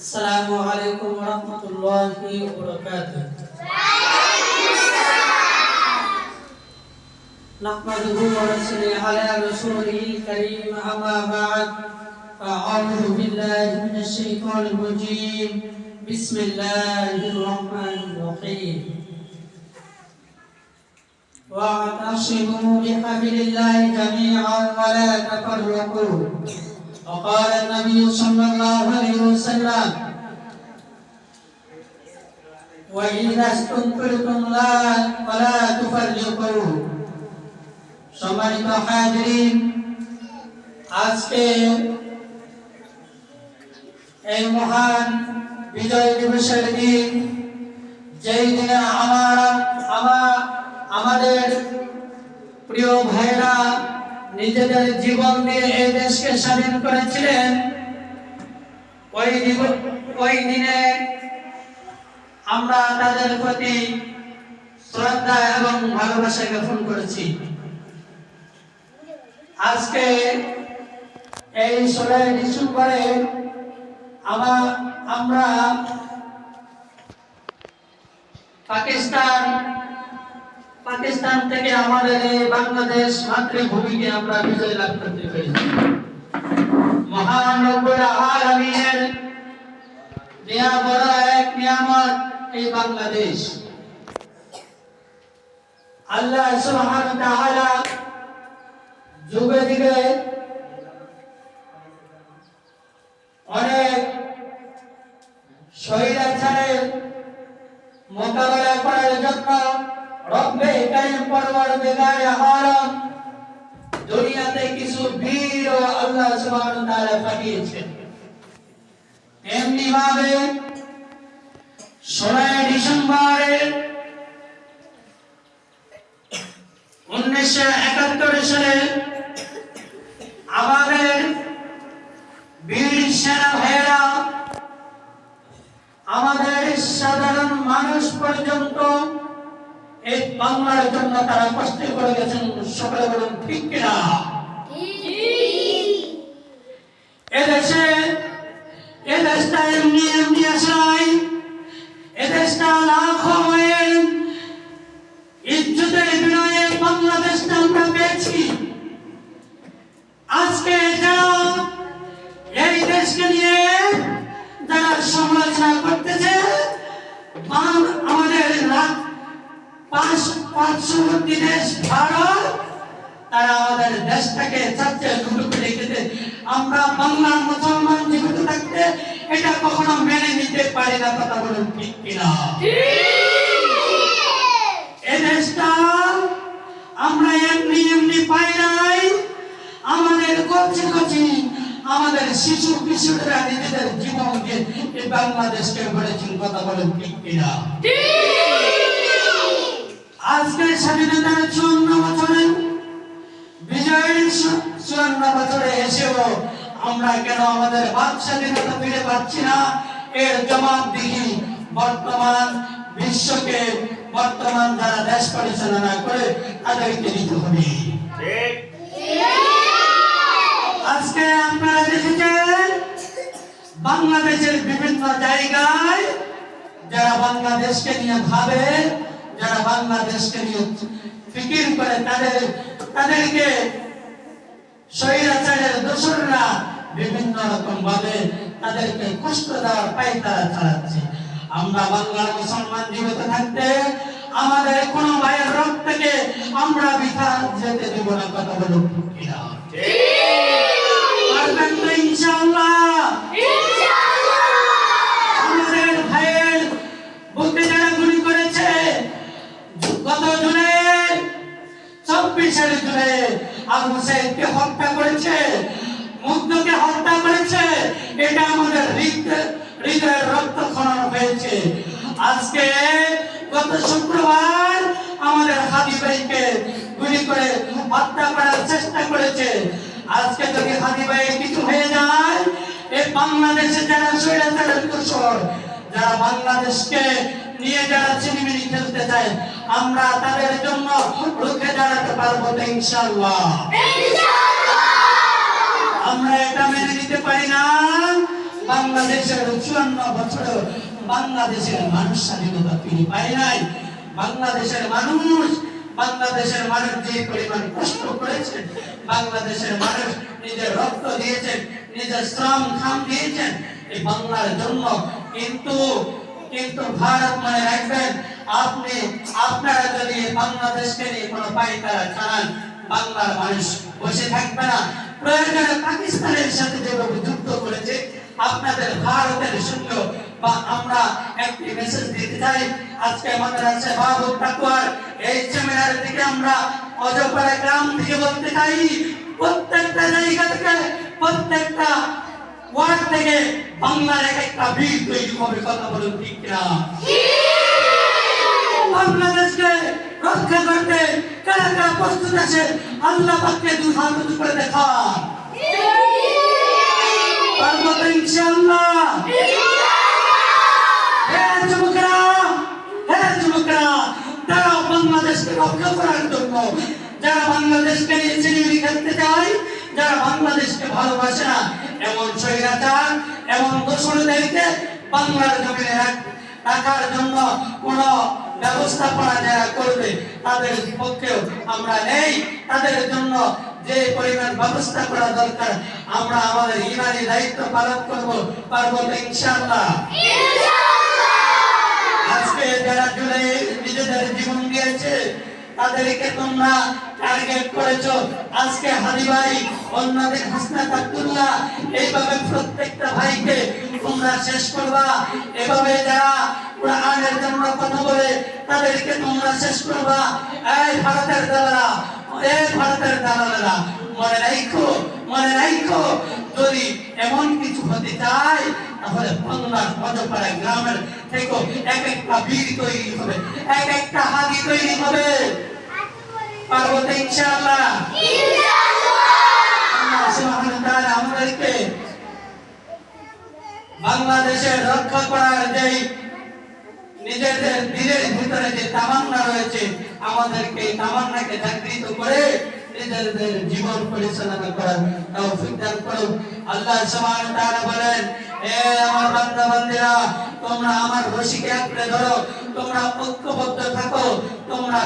السلام عليكم ورحمة الله وبركاته. نحمده ونصلي على رسوله الكريم أما بعد أعوذ بالله من الشيطان الرجيم. بسم الله الرحمن الرحيم. واعتصموا بحبل الله جميعا ولا تفرقوا. وقال النبي صلى الله عليه وسلم وإذا استنفرتم لا فلا تفرقوا সম্মানিত হাজিরিন আজকে এই মহান বিজয় দিবসের দিন যেই দিনে আমার আমার নিজেদের জীবন দিয়ে এই দেশকে স্বাধীন করেছিলেন। ওই ওই দিনে আমরা তাদের প্রতি শ্রদ্ধা এবং ভালোবাসা জ্ঞাপন করেছি। আজকে এই ষোলোই ডিসেম্বরে আমার আমরা পাকিস্তান পাকিস্তান থেকে আমাদের এই বাংলাদেশ মাতৃভূমিকে আমরা বিজয় লাভ করতে পেরেছি। মহান দেয়া বড় এক নিয়ামত এই বাংলাদেশ। আল্লাহ যুগে যুগে অনেক স্বৈরাচারের মোকাবেলা করার জন্য দুনিয়াতে কিছু বীর ও আল্লাহ সুবহানাহু তাআলা পাঠিয়েছেন। এমনি ভাবে সালে আমাদের বীর সেনা ভাইয়েরা আমাদের সাধারণ মানুষ পর্যন্ত বাংলার জন্য তারা কষ্ট করে গেছেন সকলে বলুন ঠিক কিনা? এদেশে দেশ ভারত। তারা আমাদের দেশটাকে চাচ্ছে লুটুকে রেখেছে। আমরা বাংলার মুসলমান জীবিত থাকতে, এটা কখনো মেনে নিতে পারি না কথা বলুন ঠিক কিনা? এই দেশটা আমরা এমনি এমনি পাই নাই। আমাদের কচি কচি, আমাদের শিশু কিশোররা নিজেদের জীবনকে বাংলাদেশকে গড়েছেন কথা বলেন ঠিক কিনা? আজকে স্বাধীনতার চুয়ান্ন বছরে বিজয়ের চুয়ান্ন বছরে এসেও আমরা কেন আমাদের বাক স্বাধীনতা ফিরে পাচ্ছি না? এর জবাব দিই বর্তমান বিশ্বকে বর্তমান যারা দেশ পরিচালনা করে তাদেরকে দিতে হবে। আজকে আপনারা দেখেছেন বাংলাদেশের বিভিন্ন জায়গায় যারা বাংলাদেশকে নিয়ে ভাবে যারা বাংলাদেশকে নিয়ে ফিকির করে, তাদের, তাদেরকে স্বৈরাচারের দোসররা বিভিন্ন রকম ভাবে তাদেরকে কষ্ট দেওয়ার পাই তারা চালাচ্ছে। আমরা বাংলার মুসলমান জীবিত থাকতে আমাদের কোন ভাইয়ের রক্তকে আমরা বিথা যেতে দেব না, কথা বলুন কিনা? হত্যা করেছে। মুগ্ধকে হত্যা করেছে। এটা আমাদের হৃদয়ের রক্ত খনন হয়েছে। আজকে গত শুক্রবার আমাদের হাদি ভাইকে গুলি করে হত্যা করার চেষ্টা করেছে। আজকে যদি হাদি ভাই কিছু হয়ে যায়, এই বাংলাদেশে যারা স্বৈরাচারের দোষর যারা বাংলাদেশকে নিয়ে যারা চিনিমিনি খেলতে চায়, আমরা তাদের জন্য রুখে দাঁড়াতে পারব তো ইনশাআল্লাহ। আমরা এটা মেনে নিতে পারি না। বাংলাদেশের চুয়ান্ন বাংলাদেশের মানুষ স্বাধীনতা পায় নাই। বাংলাদেশের মানুষ বাংলাদেশের মানুষ যে পরিমাণ কষ্ট করেছেন বাংলাদেশের মানুষ নিজের রক্ত দিয়েছেন নিজের শ্রম খাম দিয়েছেন এই বাংলার জন্য কিন্তু কিন্তু ভারত মনে রাখবেন, আপনি, আপনারা যদি বাংলাদেশকে নিয়ে কোনো পাইতারা ছাড়ান বাংলার মানুষ বসে থাকবে না। প্রয়োজনে পাকিস্তানের সাথে যেভাবে যুদ্ধ করেছে, আপনাদের ভারতের সঙ্গে, বা আমরা একটি মেসেজ দিতে চাই। আজকে আমাদের আছে বাবু টাকুয়ার এই সেমিনার থেকে আমরা অজপাড়া গ্রাম থেকে বলতে চাই, প্রত্যেকটা জায়গা থেকে প্রত্যেকটা ওয়ার্ড থেকে বাংলার এক একটা বীর তৈরি হবে, কথা বলুন ঠিক কিনা? বাংলাদেশকে রক্ষা করতে কারা কারা প্রস্তুত আছে, আল্লাহ পাককে দু হাত উঁচু করে দেখা পারব তো ইনশাআল্লাহ। হে যুবকরা হে যুবকরা তারা বাংলাদেশকে রক্ষা করার জন্য, যারা বাংলাদেশকে নিয়ে চিনিমিনি খেলতে চায় যারা বাংলাদেশকে ভালোবাসে না এমন স্বৈরাচার এমন দোষরদেরকে বাংলার জমিনে রাখ- রাখার জন্য কোন ব্যবস্থাপনা যারা করবে তাদের পক্ষেও আমরা নেই। তাদের জন্য যে পরিমাণ ব্যবস্থা করা দরকার আমরা আমাদের ইমানি দায়িত্ব পালন করব পারব ইনশাআল্লাহ। আজকে যারা জুড়ে নিজেদের জীবন দিয়েছে তাদেরকে তোমরা টার্গেট করেছ। আজকে হাদি ভাই, অন্যদের হাসনা আব্দুল্লাহ এইভাবে প্রত্যেকটা ভাইকে তোমরা শেষ করবা। এভাবে যারা কোরআনের জন্য কথা বলে, তাদেরকে তোমরা শেষ করবা। এই ভারতের দালারা এই ভারতের দালালেরা, মনে রাখো মনে রাখো যদি এমন কিছু হতে চায়, তাহলে বাংলার মজপাড়া গ্রামের থেকে এক একটা বীর তৈরি হবে, এক একটা হাদি তৈরি হবে। পারব তো ইনশাআল্লাহ আমাদেরকে বাংলাদেশের রক্ষা করার যেই নিজেদের দিলের ভিতরে যে তামান্না রয়েছে, আমাদেরকে এই তামান্নাকে জাগৃত করে নিজেদের জীবন পরিচালনা করার তৌফিক দান করুন। আল্লাহ সুবহানাহু ওয়া বলেন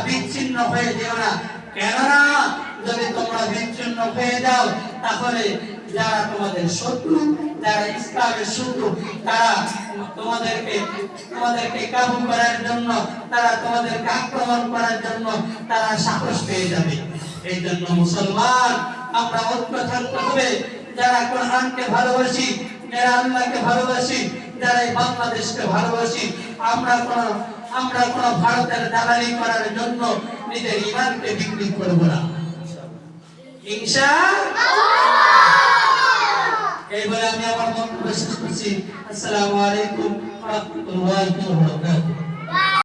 বিচ্ছিন্ন হয়ে যেও না। কেননা, যদি তোমরা বিচ্ছিন্ন হয়ে যাও, তাহলে যারা তোমাদের শত্রু, যারা ইসলামের শত্রু, তারা তোমাদেরকে তোমাদেরকে কাবু করার জন্য, তারা তোমাদেরকে আক্রমণ করার জন্য তারা সাহস পেয়ে যাবে। এই জন্য মুসলমান, আমরা ঐক্য থাকতে হবে। যারা কোরআনকে ভালোবাসি যারা আল্লাহকে ভালোবাসি, যারা এই বাংলাদেশকে ভালোবাসি, আমরা আমরা ভারতের দালালি করার জন্য নিজের ইমানকে বিক্রি করব না। হিংসা? এই বলে আমি আমার মন শেষ করছি। আসসালামু আলাইকুম ওয়া